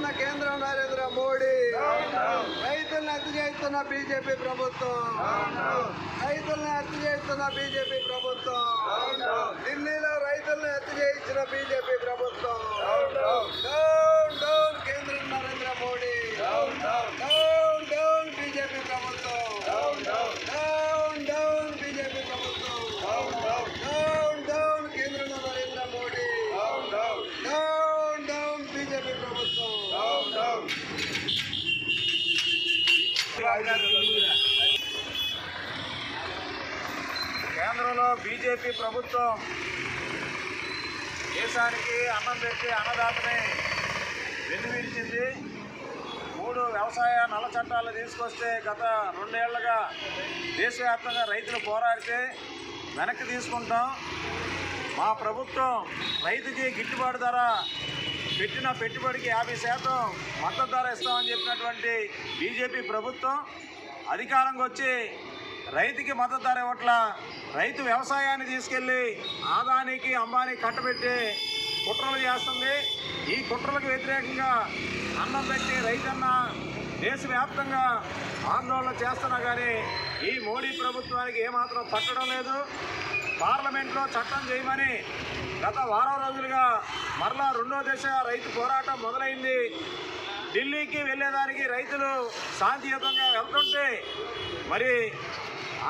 చేస్తున్న కేంద్రం నరేంద్ర మోడీ. రైతుల్ని హత్య చేస్తున్న బీజేపీ ప్రభుత్వం. రైతులను హత్య చేస్తున్న బీజేపీ ప్రభుత్వం. ఢిల్లీలో రైతులను హత్య చేయించిన కేంద్రంలో బీజేపీ ప్రభుత్వం దేశానికి అన్నం పెట్టి అన్నదాతని వెన్నువిరిచింది మూడు వ్యవసాయ నల్ల చట్టాలు తీసుకొస్తే గత రెండేళ్ళుగా దేశవ్యాప్తంగా రైతులు పోరాడితే వెనక్కి తీసుకుంటాం. మా ప్రభుత్వం రైతుకి గిట్టుబాటు ధర పెట్టిన పెట్టుబడికి యాభై శాతం మద్దతు ధర ఇస్తామని చెప్పినటువంటి బీజేపీ ప్రభుత్వం అధికారంకి వచ్చి రైతుకి మద్దతు ధర ఇవ్వట్ల రైతు వ్యవసాయాన్ని తీసుకెళ్ళి ఆదానికి అంబానీ కట్టబెట్టి కుట్రలు చేస్తుంది. ఈ కుట్రలకు వ్యతిరేకంగా అన్నం పెట్టి రైతన్న దేశవ్యాప్తంగా ఆందోళన చేస్తున్నా కానీ ఈ మోడీ ప్రభుత్వానికి ఏమాత్రం పట్టడం లేదు. పార్లమెంట్లో చట్టం చేయమని గత వారం రోజులుగా మరలా రెండో దశ రైతు పోరాటం మొదలైంది. ఢిల్లీకి వెళ్ళేదానికి రైతులు శాంతియుతంగా వెళ్తుంటే మరి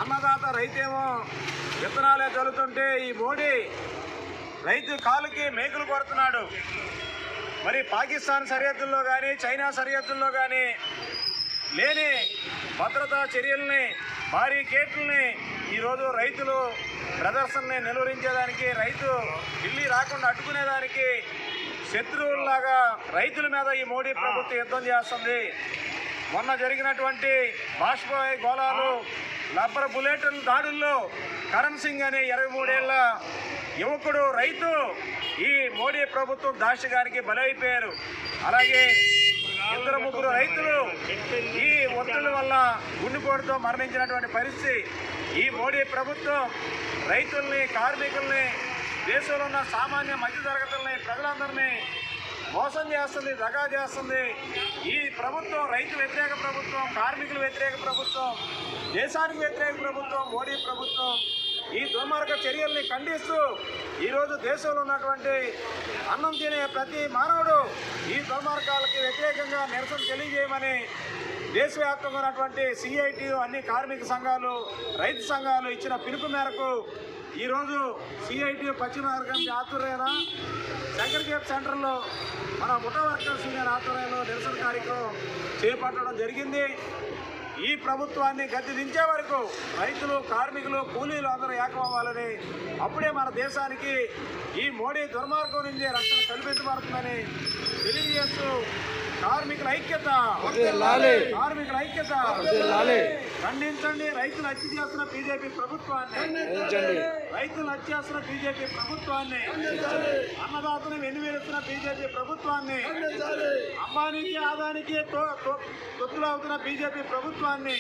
అన్నదాత రైతేమో విత్తనాలే చల్లుతుంటే ఈ మోడీ రైతు కాలుకి మేకులు కొడుతున్నాడు. మరి పాకిస్తాన్ సరిహద్దుల్లో కానీ చైనా సరిహద్దుల్లో కానీ లేని భద్రతా చర్యల్ని భారీ గేట్లని ఈరోజు రైతులు ప్రదర్శనని నిలువరించేదానికి రైతు ఢిల్లీ రాకుండా అడ్డుకునేదానికి శత్రువుల్లాగా రైతుల మీద ఈ మోడీ ప్రభుత్వం యుద్ధం చేస్తుంది. మొన్న జరిగినటువంటి బాష్పాయ్ గోళాలు లబ్బర్ బుల్లెట్ల దాడుల్లో కరణ్ సింగ్ అనే ఇరవై మూడేళ్ళ యువకుడు రైతు ఈ మోడీ ప్రభుత్వం దాష్టిగానికి బలైపోయారు. అలాగే ఇద్దరు ముగ్గురు రైతులు ఈ ఒత్తిడుల వల్ల గుండెపోటుతో మరణించినటువంటి పరిస్థితి. ఈ మోడీ ప్రభుత్వం రైతుల్ని కార్మికుల్ని దేశంలో ఉన్న సామాన్య మధ్య తరగతుల్ని ప్రజలందరినీ మోసం చేస్తుంది దగా చేస్తుంది. ఈ ప్రభుత్వం రైతు వ్యతిరేక ప్రభుత్వం కార్మికుల వ్యతిరేక ప్రభుత్వం దేశానికి వ్యతిరేక ప్రభుత్వం మోడీ ప్రభుత్వం ఈ దుర్మార్గ చర్యల్ని ఖండిస్తూ ఈరోజు దేశంలో ఉన్నటువంటి అన్నం తినే ప్రతి మానవుడు ఈ దుర్మార్గాలకి వ్యతిరేకంగా నిరసన తెలియజేయమని దేశవ్యాప్తంగా ఉన్నటువంటి సిఐటి అన్ని కార్మిక సంఘాలు రైతు సంఘాలు ఇచ్చిన పిలుపు మేరకు ఈరోజు సిఐటి పశ్చిమ వర్గం ఆధ్వర్యాన సెక్రటరియట్ సెంటర్లో మన ముఠ వర్కర్స్ యూనియన్ ఆధ్వర్యంలో నిరసన కార్యక్రమం చేపట్టడం జరిగింది. ఈ ప్రభుత్వాన్ని గద్దె దించే వరకు రైతులు కార్మికులు కూలీలు అందరూ ఏకమవ్వాలని అప్పుడే మన దేశానికి ఈ మోడీ దుర్మార్గం నుంచి రక్షణ కల్పించబడుతుందని తెలియజేస్తూ కార్మికుల ఐక్యత. కార్మికుల ఐక్యత. ఖండించండి. రైతులు హత్య చేస్తున్న బీజేపీ ప్రభుత్వాన్ని. రైతులు హత్య చేస్తున్న బీజేపీ ప్రభుత్వాన్ని. అన్నదాతను వెనువేరుస్తున్న బీజేపీ ప్రభుత్వాన్ని. అంబానీకి ఆదానికి తొత్తులు అవుతున్న బీజేపీ ప్రభుత్వాన్ని.